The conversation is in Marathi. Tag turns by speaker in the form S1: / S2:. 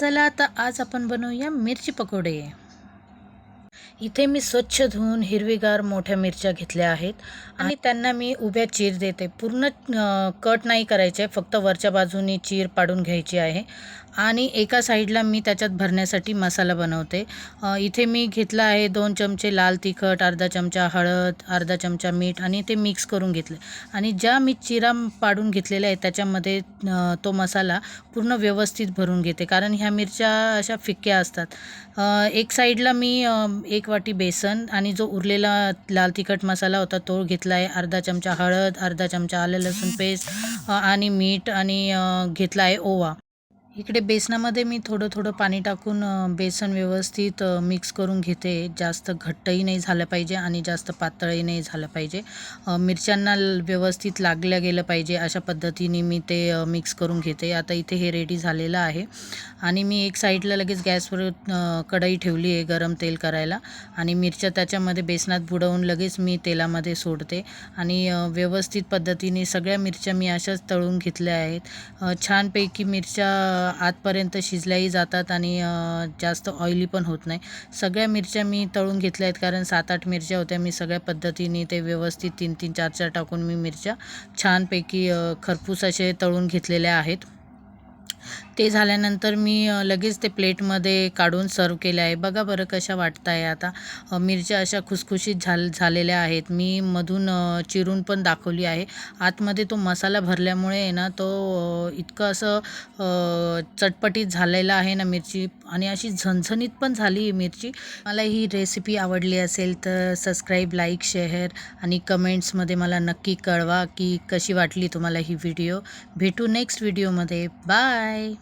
S1: चला आता आज आपण बनवूया मिरची पकोडे. इथे मी स्वच्छ धुवून हिरवीगार मोठ्या मिरच्या घेतल्या आहेत. आणि त्यांना मी उभ्या चीर देते. पूर्ण कट नाही करायचे फक्त वरच्या बाजूनी चीर पाडून घ्यायची आहे. आणि एका साईडला मी त्याच्यात भरण्यासाठी मसाला बनवते. इथे मी घेतला आहे दोन चमचे लाल तिखट अर्धा चमचा हळद अर्धा चमचा मीठ आणि ते मिक्स करून घेतले. आणि ज्या मी चिरा पाडून घेतलेल्या आहेत त्याच्यामध्ये तो मसाला पूर्ण व्यवस्थित भरून घेते. कारण ह्या मिरच्या अशा फिक्क्या असतात. एक साईडला मी एक वाटी बेसन आणि जो उरलेला लाल तिखट मसाला होता तो घेतला आहे. अर्धा चमचा हळद अर्धा चमचा आलं लसूण पेस्ट आणि मीठ आणि घेतला आहे ओवा. इकडे बेसनामध्ये मी थोडं थोडं पाणी टाकून बेसन व्यवस्थित मिक्स करून घेते. जास्त घट्टही नाही झालं पाहिजे आणि जास्त पातळही नाही झालं पाहिजे. मिरच्यांना ल- व्यवस्थित लागल्या गेलं पाहिजे अशा पद्धतीने मी ते मिक्स करून घेते. आता इथे हे रेडी झालेलं आहे. आणि मी एक साईडला लगेच गॅसवर कढई ठेवली आहे गरम तेल करायला. आणि मिरच्या त्याच्यामध्ये बेसनात बुडवून लगेच मी तेलामध्ये सोडते. आणि व्यवस्थित पद्धतीने सगळ्या मिरच्या मी अशाच तळून घेतल्या आहेत. छानपैकी मिरच्या आतपर्यंत शिजल्याही जातात आणि जास्त ऑइली पण होत नाही. सगळ्या मिरच्या मी तळून घेतल्या आहेत कारण सात आठ मिरच्या होत्या. मी सगळ्या पद्धतीने ते व्यवस्थित तीन तीन चार चार टाकून मी मिरच्या छानपैकी खरपूस असे तळून घेतलेल्या आहेत. ते झाल्यानंतर मी लगेच ते प्लेटमध्ये काढून सर्व केले आहे. बघा बरं कशा वाटत आहे आता मिरच्या अशा खुसखुशीत झाल झालेल्या आहेत. मी मधून चिरून पण दाखवली आहे. आतमध्ये तो मसाला भरल्यामुळे ना तो इतकं असं चटपटीत झालेला आहे ना मिरची. आणि अशी झणझणीत पण झाली ही मिरची. मला ही रेसिपी आवडली असेल तर सबस्क्राईब लाईक शेअर आणि कमेंट्समध्ये मला नक्की कळवा की कशी वाटली तुम्हाला ही व्हिडिओ. भेटू नेक्स्ट व्हिडिओमध्ये. बाय!